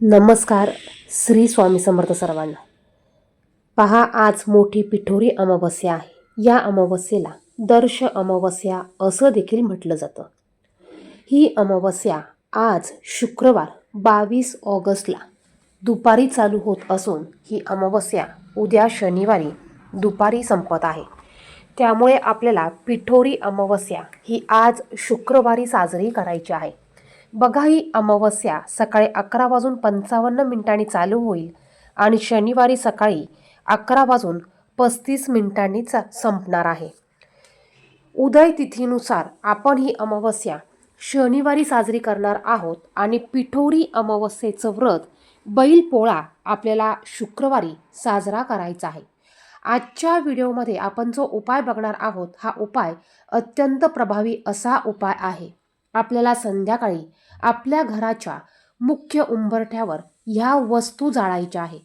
नमस्कार श्री स्वामी समर्थ सर्वांना. पहा आज मोठी पिठोरी अमावस्या आहे. या अमावस्येला दर्श अमावस्या असं देखील म्हटलं जातं. ही अमावस्या आज शुक्रवार बावीस ऑगस्टला दुपारी चालू होत असून ही अमावस्या उद्या शनिवारी दुपारी संपत आहे. त्यामुळे आपल्याला पिठोरी अमावस्या ही आज शुक्रवारी साजरी करायची आहे. बघा ही अमावस्या. सकाळी अकरा वाजून पंचावन्न मिनिटांनी चालू होईल आणि शनिवारी सकाळी अकरा वाजून पस्तीस मिनिटांनी चा संपणार आहे. उदय तिथीनुसार आपण ही अमावस्या शनिवारी साजरी करणार आहोत आणि पिठोरी अमावस्येचं व्रत बैलपोळा आपल्याला शुक्रवारी साजरा करायचा आहे. आजच्या व्हिडिओमध्ये आपण जो उपाय बघणार आहोत हा उपाय अत्यंत प्रभावी असा उपाय आहे. आपल्याला संध्याकाळी आपल्या घराच्या मुख्य उंबरठ्यावर ह्या वस्तू जाळायच्या आहे.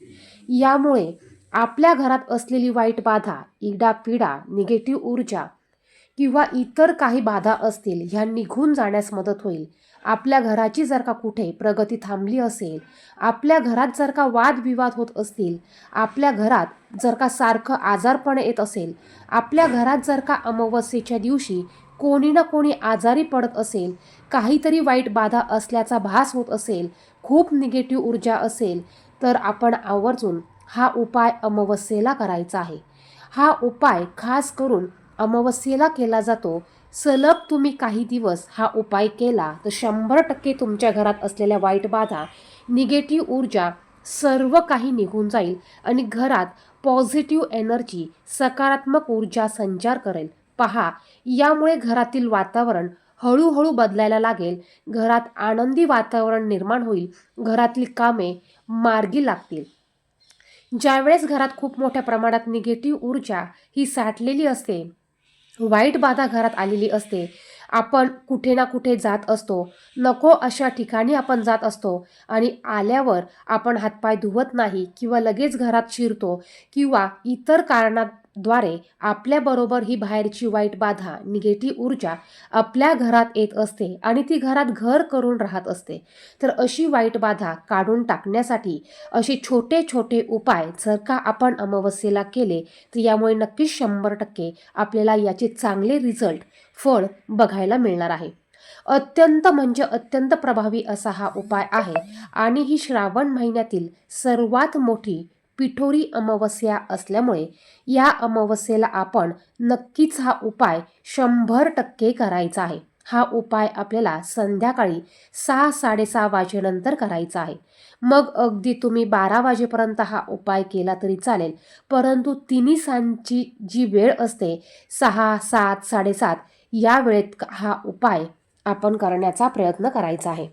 यामुळे आपल्या घरात असलेली वाईट बाधा इडा पिडा निगेटिव्ह ऊर्जा किंवा इतर काही बाधा असतील ह्या निघून जाण्यास मदत होईल. आपल्या घराची जर का कुठे प्रगती थांबली असेल आपल्या घरात जर का वादविवाद होत असतील आपल्या घरात जर का सारखं आजारपण येत असेल आपल्या घरात जर का अमावस्येच्या दिवशी कोणी ना कोणी आजारी पडत असेल काहीतरी वाईट बाधा असल्याचा भास होत असेल खूप निगेटिव्ह ऊर्जा असेल तर आपण आवर्जून हा उपाय अमावस्येला करायचा आहे. हा उपाय खास करून अमावस्येला केला जातो. सलग तुम्ही काही दिवस हा उपाय केला तर शंभर टक्के तुमच्या घरात असलेल्या वाईट बाधा निगेटिव्ह ऊर्जा सर्व काही निघून जाईल आणि घरात पॉझिटिव्ह एनर्जी सकारात्मक ऊर्जा संचार करेल. पहा यामुळे घरातील वातावरण हळूहळू बदलायला लागेल. घरात आनंदी वातावरण निर्माण होईल. घरातली कामे मार्गी लागतील. ज्यावेळेस घरात खूप मोठ्या प्रमाणात निगेटिव्ह ऊर्जा ही साठलेली असते वाईट बाधा घरात आलेली असते आपण कुठे ना कुठे जात असतो नको अशा ठिकाणी आपण जात असतो आणि आल्यावर आपण हातपाय धुवत नाही किंवा लगेच घरात शिरतो किंवा इतर कारणात द्वारे आपल्याबरोबर ही बाहेरची वाईट बाधा निगेटिव्ह ऊर्जा आपल्या घरात येत असते आणि ती घरात घर करून राहत असते. तर अशी वाईट बाधा काढून टाकण्यासाठी असे छोटे छोटे उपाय जर का आपण अमावस्येला केले तर यामुळे नक्कीच शंभर टक्के आपल्याला याचे चांगले रिझल्ट फळ बघायला मिळणार आहे. अत्यंत म्हणजे अत्यंत प्रभावी असा हा उपाय आहे आणि ही श्रावण महिन्यातील सर्वात मोठी पिठोरी अमावस्या असल्यामुळे या अमावस्येला आपण नक्कीच हा उपाय शंभर टक्के करायचा आहे. हा उपाय आपल्याला संध्याकाळी सहा साडेसहा वाजेनंतर करायचा आहे. मग अगदी तुम्ही बारा वाजेपर्यंत हा उपाय केला तरी चालेल परंतु तिन्ही सांची जी वेळ असते सहा सात साडेसात या वेळेत हा उपाय आपण करण्याचा प्रयत्न करायचा आहे.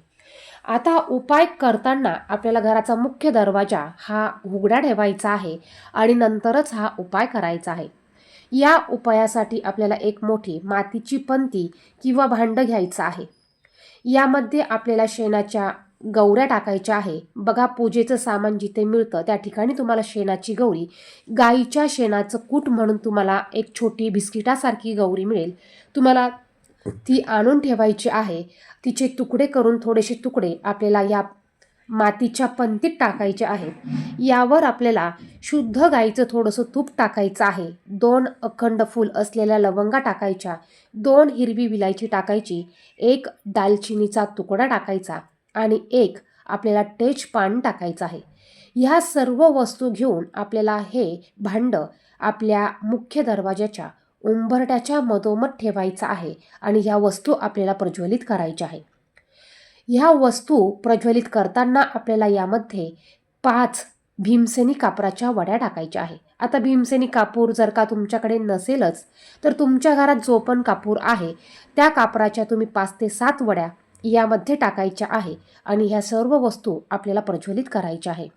आता उपाय करताना आपल्याला घराचा मुख्य दरवाजा हा उघडा ठेवायचा आहे आणि नंतरच हा उपाय करायचा आहे. या उपायासाठी आपल्याला एक मोठी मातीची पंती किंवा भांडं घ्यायचं आहे. यामध्ये आपल्याला शेणाच्या गौऱ्या टाकायच्या आहे. बघा पूजेचं सामान जिथे मिळतं त्या ठिकाणी तुम्हाला शेणाची गौरी गाईच्या शेणाचं कूट म्हणून तुम्हाला एक छोटी बिस्किटासारखी गौरी मिळेल. तुम्हाला ती आणून ठेवायची आहे. तिचे तुकडे करून थोडेसे तुकडे आपल्याला या मातीच्या पंतीत टाकायचे आहेत यावर आपल्याला शुद्ध गाईचं थोडंसं तूप टाकायचं आहे. दोन अखंड फूल असलेल्या लवंगा टाकायच्या. दोन हिरवी विलायची टाकायची. एक दालचिनीचा तुकडा टाकायचा आणि एक आपल्याला टेच पान टाकायचं आहे. ह्या सर्व वस्तू घेऊन आपल्याला हे भांडं आपल्या मुख्य दरवाज्याच्या उंबरट्याच्या मधोमध ठेवायचं आहे आणि ह्या वस्तू आपल्याला प्रज्वलित करायच्या आहे ह्या वस्तू प्रज्वलित करताना आपल्याला यामध्ये पाच भीमसेनी कापराच्या वड्या टाकायच्या आहे आता भीमसेनी कापूर जर का तुमच्याकडे नसेलच तर तुमच्या घरात जो पण कापूर आहे त्या कापराच्या तुम्ही पाच ते सात वड्या यामध्ये टाकायच्या आहे आणि ह्या सर्व वस्तू आपल्याला प्रज्वलित करायच्या आहे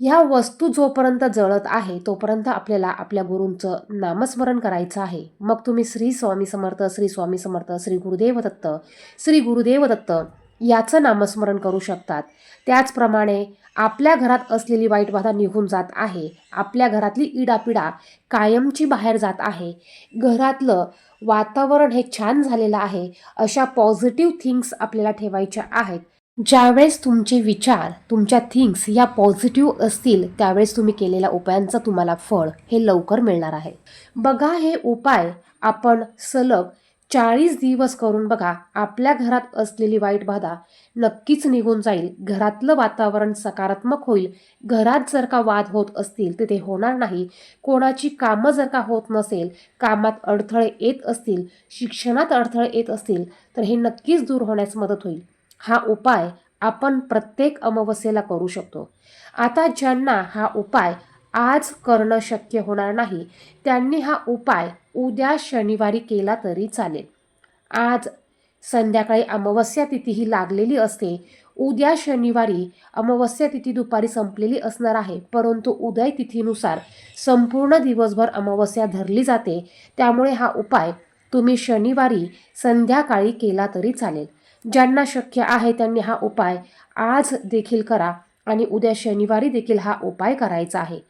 ह्या वस्तू जोपर्यंत जळत आहे तोपर्यंत आपल्याला आपल्या गुरूंचं नामस्मरण करायचं आहे. मग तुम्ही श्री स्वामी समर्थ श्री स्वामी समर्थ श्री गुरुदेव दत्त श्री गुरुदेव दत्त याचं नामस्मरण करू शकतात. त्याचप्रमाणे आपल्या घरात असलेली वाईट बाधा निघून जात आहे. आपल्या घरातली इडापिडा कायमची बाहेर जात आहे. घरातलं वातावरण हे छान झालेलं आहे. अशा पॉझिटिव्ह थिंग्स आपल्याला ठेवायच्या आहेत. ज्यावेळेस तुमचे विचार तुमच्या थिंग्स या पॉझिटिव्ह असतील त्यावेळेस तुम्ही केलेल्या उपायांचं तुम्हाला फळ हे लवकर मिळणार आहे. बघा हे उपाय आपण सलग चाळीस दिवस करून बघा आपल्या घरात असलेली वाईट बाधा नक्कीच निघून जाईल घरातलं वातावरण सकारात्मक होईल घरात जर का वाद होत असतील तर ते होणार नाही कोणाची कामं जर का होत नसेल कामात अडथळे येत असतील शिक्षणात अडथळे येत असतील तर हे नक्कीच दूर होण्यास मदत होईल. हा उपाय आपण प्रत्येक अमावस्येला करू शकतो. आता ज्यांना हा उपाय आज करणं शक्य होणार नाही त्यांनी हा उपाय उद्या शनिवारी केला तरी चालेल. आज संध्याकाळी अमावस्या तिथी ही लागलेली असते. उद्या शनिवारी अमावस्या तिथी दुपारी संपलेली असणार आहे परंतु उदय तिथीनुसार संपूर्ण दिवसभर अमावस्या धरली जाते. त्यामुळे हा उपाय तुम्ही शनिवारी संध्याकाळी केला तरी चालेल. ज्यांना शक्य आहे त्यांनी हा उपाय आज देखील करा आणि उद्या शनिवारी देखील हा उपाय करायचा आहे.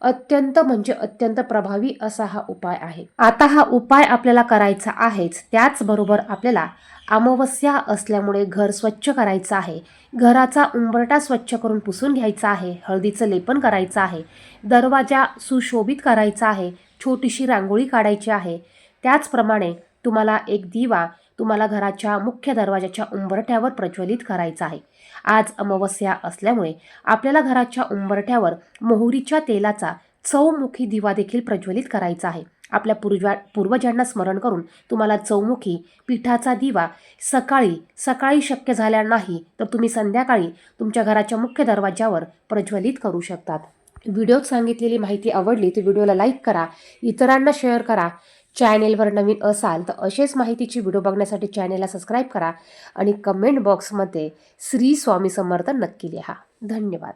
अत्यंत म्हणजे अत्यंत प्रभावी असा हा उपाय आहे. आता हा उपाय आपल्याला करायचा आहेच. त्याचबरोबर आपल्याला अमावस्या असल्यामुळे घर स्वच्छ करायचं आहे. घराचा उंबरटा स्वच्छ करून पुसून घ्यायचा आहे. हळदीचं लेपन करायचं आहे. दरवाजा सुशोभित करायचा आहे. छोटीशी रांगोळी काढायची आहे. त्याचप्रमाणे तुम्हाला एक दिवा तुम्हाला घराच्या मुख्य दरवाजाच्या उंबरठ्यावर प्रज्वलित करायचा आहे. आज अमावस्या असल्यामुळे आपल्याला घराच्या उंबरठ्यावर मोहरीच्या तेलाचा चौमुखी दिवा देखील प्रज्वलित करायचा आहे. आपल्या पूर्वा पूर्वजांना स्मरण करून तुम्हाला चौमुखी पिठाचा दिवा सकाळी सकाळी शक्य झाल्या नाही तर तुम्ही संध्याकाळी तुमच्या घराच्या मुख्य दरवाज्यावर प्रज्वलित करू शकतात. व्हिडिओत सांगितलेली माहिती आवडली तर व्हिडिओला लाईक करा इतरांना शेअर करा चॅनेलवर नवीन असाल तर असेच माहितीची व्हिडिओ बघण्यासाठी चॅनेलला सबस्क्राईब करा आणि कमेंट बॉक्समध्ये श्री स्वामी समर्थ नक्की लिहा. धन्यवाद.